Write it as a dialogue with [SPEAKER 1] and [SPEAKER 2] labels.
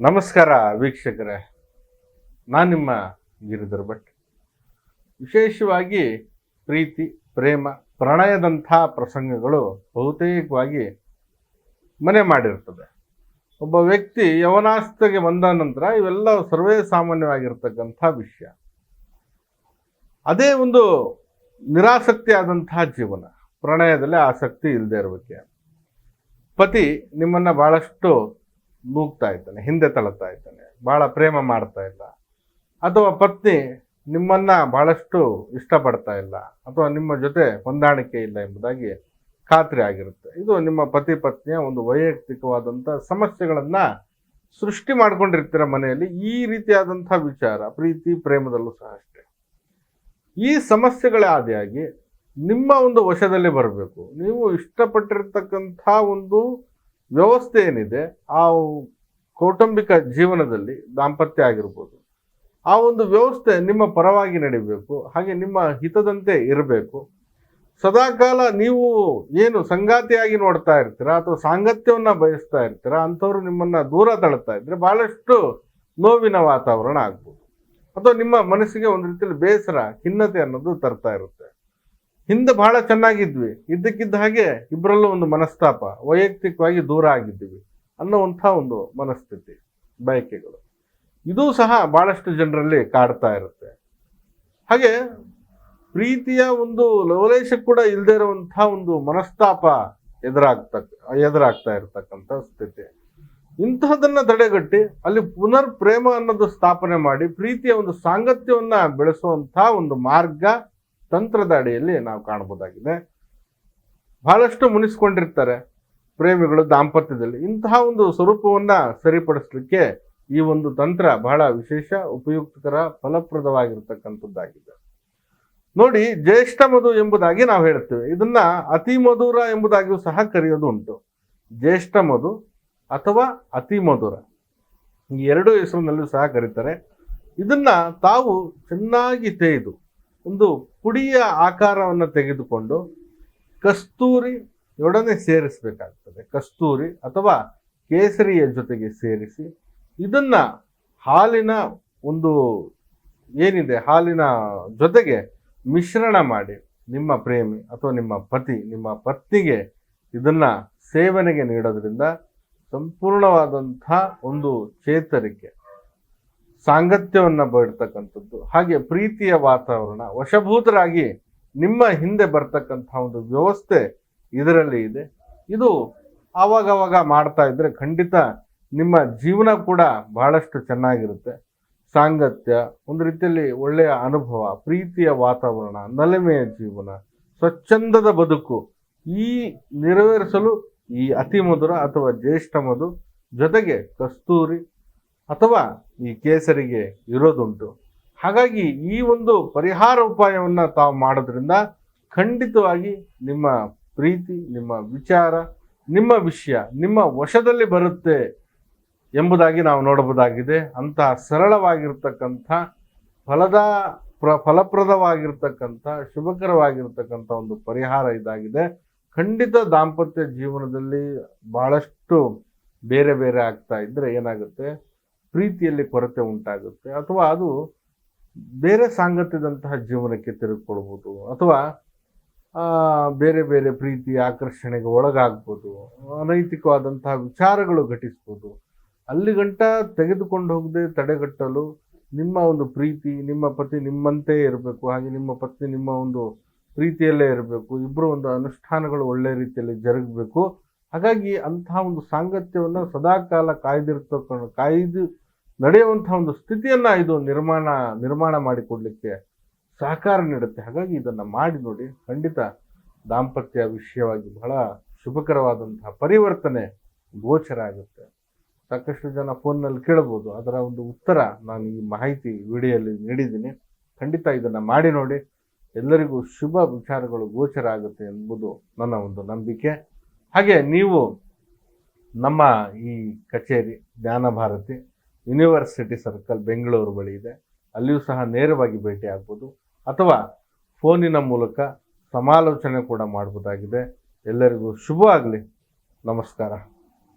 [SPEAKER 1] ನಮಸ್ಕಾರ ವೀಕ್ಷಕರೇ. ನಾನು ನಿಮ್ಮ ಗಿರಿಧರ್ ಭಟ್. ವಿಶೇಷವಾಗಿ ಪ್ರೀತಿ, ಪ್ರೇಮ, ಪ್ರಣಯದಂಥ ಪ್ರಸಂಗಗಳು ಬಹುತೇಕವಾಗಿ ಮನೆ ಮಾಡಿರ್ತದೆ. ಒಬ್ಬ ವ್ಯಕ್ತಿ ಯವನಾಸ್ತಿಗೆ ಬಂದ ನಂತರ ಇವೆಲ್ಲ ಸರ್ವೇ ಸಾಮಾನ್ಯವಾಗಿರ್ತಕ್ಕಂಥ ವಿಷಯ. ಅದೇ ಒಂದು ನಿರಾಸಕ್ತಿ ಆದಂತಹ ಜೀವನ, ಪ್ರಣಯದಲ್ಲಿ ಆಸಕ್ತಿ ಇಲ್ಲದೆ ಇರಬೇಕು ಪತಿ ನಿಮ್ಮನ್ನು ಬಹಳಷ್ಟು ನೂಗ್ತಾ ಇದ್ದಾನೆ, ಹಿಂದೆ ತಳ್ತಾ ಇದ್ದಾನೆ, ಬಹಳ ಪ್ರೇಮ ಮಾಡ್ತಾ ಇಲ್ಲ. ಅಥವಾ ಪತ್ನಿ ನಿಮ್ಮನ್ನ ಬಹಳಷ್ಟು ಇಷ್ಟಪಡ್ತಾ ಇಲ್ಲ, ಅಥವಾ ನಿಮ್ಮ ಜೊತೆ ಹೊಂದಾಣಿಕೆ ಇಲ್ಲ ಎಂಬುದಾಗಿ ಖಾತ್ರಿ ಆಗಿರುತ್ತೆ. ಇದು ನಿಮ್ಮ ಪತಿ ಪತ್ನಿಯ ಒಂದು ವೈಯಕ್ತಿಕವಾದಂಥ ಸಮಸ್ಯೆಗಳನ್ನು ಸೃಷ್ಟಿ ಮಾಡ್ಕೊಂಡಿರ್ತೀರ ಮನೆಯಲ್ಲಿ ಈ ರೀತಿಯಾದಂಥ ವಿಚಾರ, ಪ್ರೀತಿ, ಪ್ರೇಮದಲ್ಲೂ ಸಹ ಅಷ್ಟೇ. ಈ ಸಮಸ್ಯೆಗಳೇ ಆದಿಯಾಗಿ ನಿಮ್ಮ ಒಂದು ವಶದಲ್ಲಿ ಬರಬೇಕು. ನೀವು ಇಷ್ಟಪಟ್ಟಿರ್ತಕ್ಕಂಥ ಒಂದು ವ್ಯವಸ್ಥೆ ಏನಿದೆ, ಆ ಕೌಟುಂಬಿಕ ಜೀವನದಲ್ಲಿ ದಾಂಪತ್ಯ ಆಗಿರ್ಬೋದು. ಆ ಒಂದು ವ್ಯವಸ್ಥೆ ನಿಮ್ಮ ಪರವಾಗಿ ನಡಿಬೇಕು, ಹಾಗೆ ನಿಮ್ಮ ಹಿತದಂತೆ ಇರಬೇಕು. ಸದಾಕಾಲ ನೀವು ಏನು ಸಂಗಾತಿಯಾಗಿ ನೋಡ್ತಾ ಇರ್ತೀರಾ, ಅಥವಾ ಸಾಂಗತ್ಯವನ್ನು ಬಯಸ್ತಾ ಇರ್ತೀರಾ, ಅಂಥವ್ರು ನಿಮ್ಮನ್ನ ದೂರ ತಳ್ತಾ ಇದ್ದರೆ ಬಹಳಷ್ಟು ನೋವಿನ ವಾತಾವರಣ ಆಗ್ಬೋದು. ಅಥವಾ ನಿಮ್ಮ ಮನಸ್ಸಿಗೆ ಒಂದು ರೀತಿಯಲ್ಲಿ ಬೇಸರ, ಖಿನ್ನತೆ ಅನ್ನೋದು ತರ್ತಾ ಇರುತ್ತೆ. ಹಿಂದೆ ಬಹಳ ಚೆನ್ನಾಗಿದ್ವಿ. ಇದ್ದಕ್ಕಿದ್ದ ಹಾಗೆ ಇಬ್ಬರಲ್ಲೂ ಒಂದು ಮನಸ್ತಾಪ. ವೈಯಕ್ತಿಕವಾಗಿ ದೂರ ಆಗಿದ್ದೀವಿ ಅನ್ನೋವಂಥ ಒಂದು ಮನಸ್ಥಿತಿ ಬಯಕೆಗಳು. ಇದು ಸಹ ಬಹಳಷ್ಟು ಜನರಲ್ಲಿ ಕಾಡ್ತಾ ಇರುತ್ತೆ. ಹಾಗೆ ಪ್ರೀತಿಯ ಒಂದು ಲವಲೇಶ ಕೂಡ ಇಲ್ಲದೆ ಇರುವಂತಹ ಒಂದು ಮನಸ್ತಾಪ ಎದುರಾಗ್ತ ಎದುರಾಗ್ತಾ ಇರತಕ್ಕಂಥ ಸ್ಥಿತಿ. ಇಂತಹದನ್ನ ತಡೆಗಟ್ಟಿ ಅಲ್ಲಿ ಪುನರ್ ಪ್ರೇಮ ಅನ್ನೋದು ಸ್ಥಾಪನೆ ಮಾಡಿ ಪ್ರೀತಿಯ ಒಂದು ಸಾಂಗತ್ಯವನ್ನ ಬೆಳೆಸುವಂತಹ ಒಂದು ಮಾರ್ಗ ತಂತ್ರದ ಅಡಿಯಲ್ಲಿ ನಾವು ಕಾಣಬಹುದಾಗಿದೆ. ಬಹಳಷ್ಟು ಮುನಿಸ್ಕೊಂಡಿರ್ತಾರೆ ಪ್ರೇಮಿಗಳು ದಾಂಪತ್ಯದಲ್ಲಿ. ಇಂತಹ ಒಂದು ಸ್ವರೂಪವನ್ನ ಸರಿಪಡಿಸಲಿಕ್ಕೆ ಈ ಒಂದು ತಂತ್ರ ಬಹಳ ವಿಶೇಷ, ಉಪಯುಕ್ತಕರ, ಫಲಪ್ರದವಾಗಿರ್ತಕ್ಕಂಥದ್ದಾಗಿದೆ. ನೋಡಿ, ಜ್ಯೇಷ್ಠ ಮಧು ಎಂಬುದಾಗಿ ನಾವು ಹೇಳ್ತೇವೆ. ಇದನ್ನ ಅತಿ ಮಧುರ ಎಂಬುದಾಗಿಯೂ ಸಹ ಕರೆಯೋದು ಉಂಟು. ಜ್ಯೇಷ್ಠ ಮಧು ಅಥವಾ ಅತಿ ಮಧುರ. ಈ ಎರಡು ಹೆಸರಿನಲ್ಲೂ ಸಹ ಕರೀತಾರೆ. ಇದನ್ನ ತಾವು ಚೆನ್ನಾಗಿ ತೇಯ್ದು ಒಂದು ಪುಡಿಯ ಆಕಾರವನ್ನು ತೆಗೆದುಕೊಂಡು ಕಸ್ತೂರಿ ಒಡನೆ ಸೇರಿಸಬೇಕಾಗ್ತದೆ. ಕಸ್ತೂರಿ ಅಥವಾ ಕೇಸರಿಯ ಜೊತೆಗೆ ಸೇರಿಸಿ ಇದನ್ನ ಹಾಲಿನ ಒಂದು ಏನಿದೆ, ಹಾಲಿನ ಜೊತೆಗೆ ಮಿಶ್ರಣ ಮಾಡಿ ನಿಮ್ಮ ಪ್ರೇಮಿ ಅಥವಾ ನಿಮ್ಮ ಪತಿ, ನಿಮ್ಮ ಪತ್ನಿಗೆ ಇದನ್ನ ಸೇವನೆಗೆ ನೀಡೋದ್ರಿಂದ ಸಂಪೂರ್ಣವಾದಂಥ ಒಂದು ಚೇತರಿಕೆ. ಸಾಂಗತ್ಯವನ್ನ ಬೇಡ್ತಕ್ಕಂಥದ್ದು, ಹಾಗೆ ಪ್ರೀತಿಯ ವಾತಾವರಣ, ವಶಭೂತರಾಗಿ ನಿಮ್ಮ ಹಿಂದೆ ಬರ್ತಕ್ಕಂಥ ಒಂದು ವ್ಯವಸ್ಥೆ ಇದರಲ್ಲಿ ಇದೆ. ಇದು ಆವಾಗವಾಗ ಮಾಡ್ತಾ ಇದ್ರೆ ಖಂಡಿತ ನಿಮ್ಮ ಜೀವನ ಕೂಡ ಬಹಳಷ್ಟು ಚೆನ್ನಾಗಿರುತ್ತೆ. ಸಾಂಗತ್ಯ, ಒಂದು ರೀತಿಯಲ್ಲಿ ಒಳ್ಳೆಯ ಅನುಭವ, ಪ್ರೀತಿಯ ವಾತಾವರಣ, ನಲಿಮೆಯ ಜೀವನ, ಸ್ವಚ್ಛಂದದ ಬದುಕು, ಈ ನೆರವೇರಿಸಲು ಈ ಅತಿ ಮಧುರ ಅಥವಾ ಜ್ಯೇಷ್ಠ ಮಧು ಜೊತೆಗೆ ಕಸ್ತೂರಿ ಅಥವಾ ಈ ಕೇಸರಿಗೆ ಇರೋದುಂಟು ಹಾಗಾಗಿ ಈ ಒಂದು ಪರಿಹಾರ ಉಪಾಯವನ್ನು ತಾವು ಮಾಡೋದ್ರಿಂದ ಖಂಡಿತವಾಗಿ ನಿಮ್ಮ ಪ್ರೀತಿ, ನಿಮ್ಮ ವಿಚಾರ, ನಿಮ್ಮ ವಿಷಯ, ನಿಮ್ಮ ವಶದಲ್ಲಿ ಬರುತ್ತೆ ಎಂಬುದಾಗಿ ನಾವು ನೋಡಬಹುದಾಗಿದೆ. ಅಂತಹ ಸರಳವಾಗಿರ್ತಕ್ಕಂಥ, ಫಲದ, ಪ್ರ, ಫಲಪ್ರದವಾಗಿರ್ತಕ್ಕಂಥ, ಶುಭಕರವಾಗಿರ್ತಕ್ಕಂಥ ಒಂದು ಪರಿಹಾರ ಇದಾಗಿದೆ. ಖಂಡಿತ ದಾಂಪತ್ಯ ಜೀವನದಲ್ಲಿ ಬಹಳಷ್ಟು ಬೇರೆ ಬೇರೆ ಆಗ್ತಾ ಇದ್ದರೆ ಏನಾಗುತ್ತೆ? ಪ್ರೀತಿಯಲ್ಲಿ ಕೊರತೆ ಉಂಟಾಗುತ್ತೆ. ಅಥವಾ ಅದು ಬೇರೆ ಸಾಂಗತ್ಯದಂತಹ ಜೀವನಕ್ಕೆ ತಿರುಗಿಕೊಳ್ಬೋದು ಅಥವಾ ಬೇರೆ ಬೇರೆ ಪ್ರೀತಿ ಆಕರ್ಷಣೆಗೆ ಒಳಗಾಗ್ಬೋದು. ಅನೈತಿಕವಾದಂತಹ ವಿಚಾರಗಳು ಘಟಿಸ್ಬೋದು. ಅಲ್ಲಿ ಗಂಟ ತೆಗೆದುಕೊಂಡು ಹೋಗದೆ ತಡೆಗಟ್ಟಲು ನಿಮ್ಮ ಒಂದು ಪ್ರೀತಿ, ನಿಮ್ಮ ಪತಿ ನಿಮ್ಮಂತೆ ಇರಬೇಕು. ಹಾಗೆ ನಿಮ್ಮ ಪತ್ನಿ ನಿಮ್ಮ ಒಂದು ಪ್ರೀತಿಯಲ್ಲೇ ಇರಬೇಕು. ಇಬ್ಬರು ಒಂದು ಅನುಷ್ಠಾನಗಳು ಒಳ್ಳೆ ರೀತಿಯಲ್ಲಿ ಜರುಗಬೇಕು. ಹಾಗಾಗಿ ಅಂತಹ ಒಂದು ಸಾಂಗತ್ಯವನ್ನು ಸದಾಕಾಲ ಕಾಯ್ದಿರ್ತಕ್ಕ ಕಾಯ್ದು ನಡೆಯುವಂತಹ ಒಂದು ಸ್ಥಿತಿಯನ್ನ ಇದು ನಿರ್ಮಾಣ ನಿರ್ಮಾಣ ಮಾಡಿಕೊಡ್ಲಿಕ್ಕೆ ಸಹಕಾರ ನೀಡುತ್ತೆ. ಹಾಗಾಗಿ ಇದನ್ನ ಮಾಡಿ ನೋಡಿ, ಖಂಡಿತ ದಾಂಪತ್ಯ ವಿಷಯವಾಗಿ ಬಹಳ ಶುಭಕರವಾದಂತಹ ಪರಿವರ್ತನೆ ಗೋಚರ ಆಗುತ್ತೆ. ಸಾಕಷ್ಟು ಜನ ಫೋನ್ನಲ್ಲಿ ಕೇಳ್ಬೋದು, ಅದರ ಒಂದು ಉತ್ತರ ನಾನು ಈ ಮಾಹಿತಿ ವಿಡಿಯೋಲ್ಲಿ ನೀಡಿದ್ದೀನಿ. ಖಂಡಿತ ಇದನ್ನು ಮಾಡಿ ನೋಡಿ. ಎಲ್ಲರಿಗೂ ಶುಭ ವಿಚಾರಗಳು ಗೋಚರ ಆಗುತ್ತೆ ಎಂಬುದು ನನ್ನ ಒಂದು ನಂಬಿಕೆ. ಹಾಗೆ ನೀವು ನಮ್ಮ ಈ ಕಚೇರಿ ಜ್ಞಾನ ಭಾರತಿ ಯೂನಿವರ್ಸಿಟಿ ಸರ್ಕಲ್ ಬೆಂಗಳೂರು ಬಳಿ ಇದೆ. ಅಲ್ಲಿಯೂ ಸಹ ನೇರವಾಗಿ ಭೇಟಿ ಆಗ್ಬೋದು. ಅಥವಾ ಫೋನಿನ ಮೂಲಕ ಸಮಾಲೋಚನೆ ಕೂಡ ಮಾಡ್ಬೋದಾಗಿದೆ. ಎಲ್ಲರಿಗೂ ಶುಭ ಆಗಲಿ ನಮಸ್ಕಾರ.